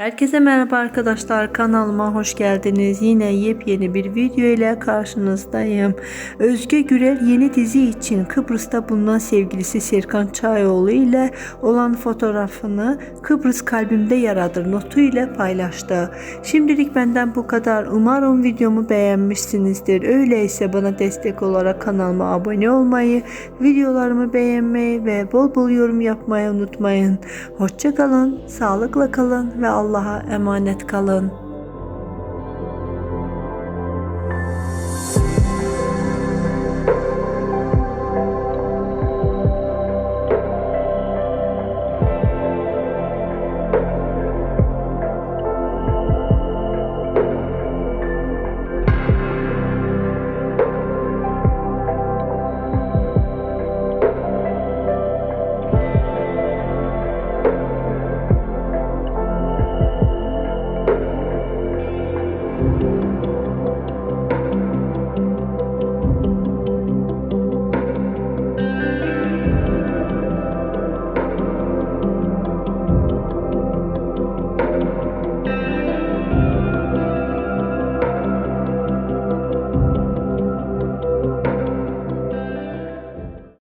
Herkese merhaba arkadaşlar kanalıma hoş geldiniz. Yine yepyeni bir video ile karşınızdayım. Özge Gürel yeni dizi için Kıbrıs'ta bulunan sevgilisi Serkan Çayoğlu ile olan fotoğrafını Kıbrıs kalbimde yaradır notu ile paylaştı. Şimdilik benden bu kadar. Umarım videomu beğenmişsinizdir. Öyleyse bana destek olarak kanalıma abone olmayı, videolarımı beğenmeyi ve bol bol yorum yapmayı unutmayın. Hoşçakalın, sağlıkla kalın ve Allah'a emanet kalın.